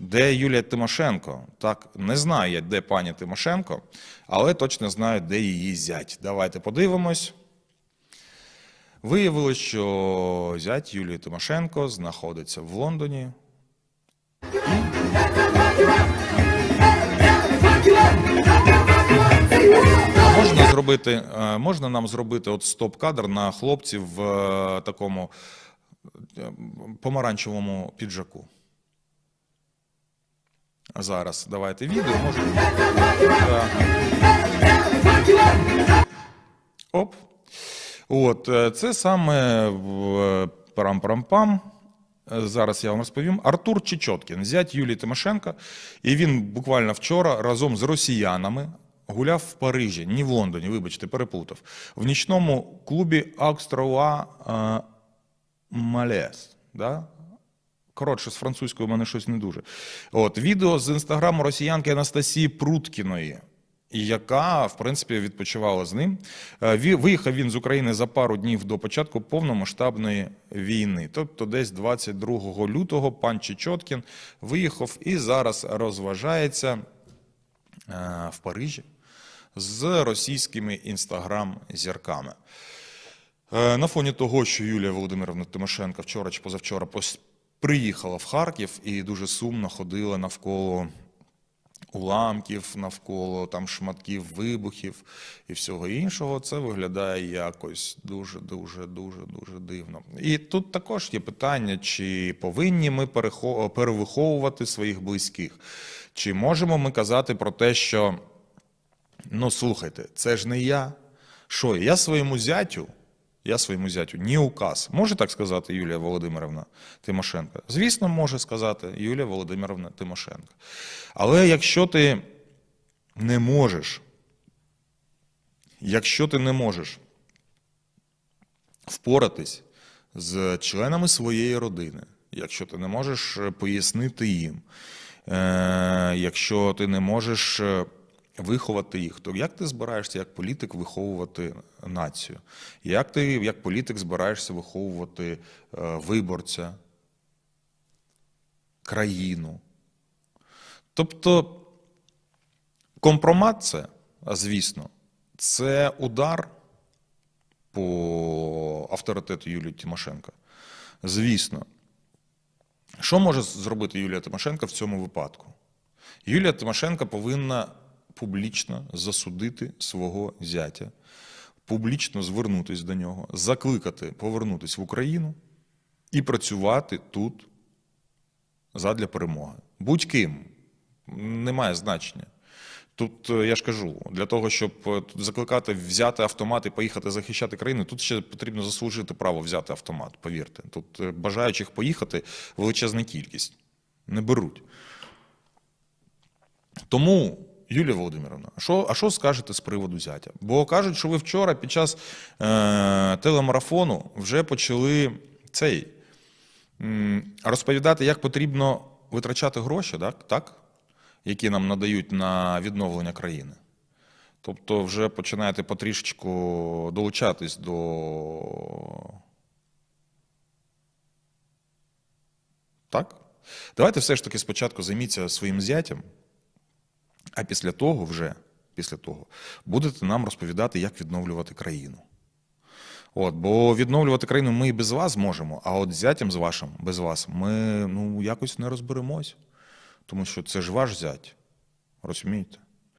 де Юлія Тимошенко? Так, не знаю я, де пані Тимошенко, але точно знаю, де її зять. Давайте подивимось. Виявилось, що зять Юлії Тимошенко знаходиться в Лондоні. Можна зробити, е, можна нам зробити от стоп-кадр на хлопців в е, такому е, помаранчевому піджаку. Зараз давайте відео. Може... Оп. От, е, це саме е, парам-парам-пам. Е, Зараз я вам розповім. Артур Чечоткін, зять Юлії Тимошенко, і він буквально вчора разом з росіянами гуляв в Парижі, ні в Лондоні, вибачте, переплутав, в нічному клубі Акстроа е, Малес. Да? Коротше, з французькою в мене щось не дуже. От, відео з інстаграму росіянки Анастасії Пруткіної, яка, в принципі, відпочивала з ним. Е, Виїхав він з України за пару днів до початку повномасштабної війни. Тобто, десь 22 лютого пан Чечоткін виїхав і зараз розважається е, в Парижі з російськими інстаграм-зірками. Е, На фоні того, що Юлія Володимировна Тимошенко вчора чи позавчора приїхала в Харків і дуже сумно ходила навколо уламків, навколо там шматків вибухів і всього іншого, це виглядає якось дуже, дуже, дуже, дуже дивно. І тут також є питання, чи повинні ми перевиховувати своїх близьких, чи можемо ми казати про те, що Ну, слухайте, це ж не я. Що, я своєму зятю, я своєму зятю ні указ. Може так сказати Юлія Володимировна Тимошенко? Звісно, може сказати Юлія Володимировна Тимошенко. Але якщо ти не можеш, якщо ти не можеш впоратись з членами своєї родини, якщо ти не можеш е, пояснити їм, е, якщо ти не можеш е, виховати їх, то як ти збираєшся як політик виховувати націю? Як ти як політик збираєшся виховувати е, виборця, країну? Тобто компромат це, звісно, це удар по авторитету Юлії Тимошенко. Звісно. Що може зробити Юлія Тимошенко в цьому випадку? Юлія Тимошенко повинна публічно засудити свого зятя, публічно звернутися до нього, закликати повернутися в Україну і працювати тут задля перемоги. Будь-ким немає значення. Тут е, я ж кажу, для того, щоб е, закликати взяти автомат і поїхати захищати країну, тут ще потрібно заслужити право взяти автомат. Повірте, тут е, бажаючих поїхати величезна кількість. Не беруть. Тому, Юлія Володимировна, а що, а що скажете з приводу зятя? Бо кажуть, що ви вчора під час е, телемарафону вже почали цей м, розповідати, як потрібно витрачати гроші, так? так? які нам надають на відновлення країни. Тобто вже починаєте потрішечку долучатись до. Так? Давайте все ж таки спочатку займіться своїм зятям, а після того вже після того будете нам розповідати, як відновлювати країну. От, бо відновлювати країну ми і без вас можемо, а от зятям з вашим, без вас, ми ну, якось не розберемось. Тому що це ж ваш зять. Розумієте?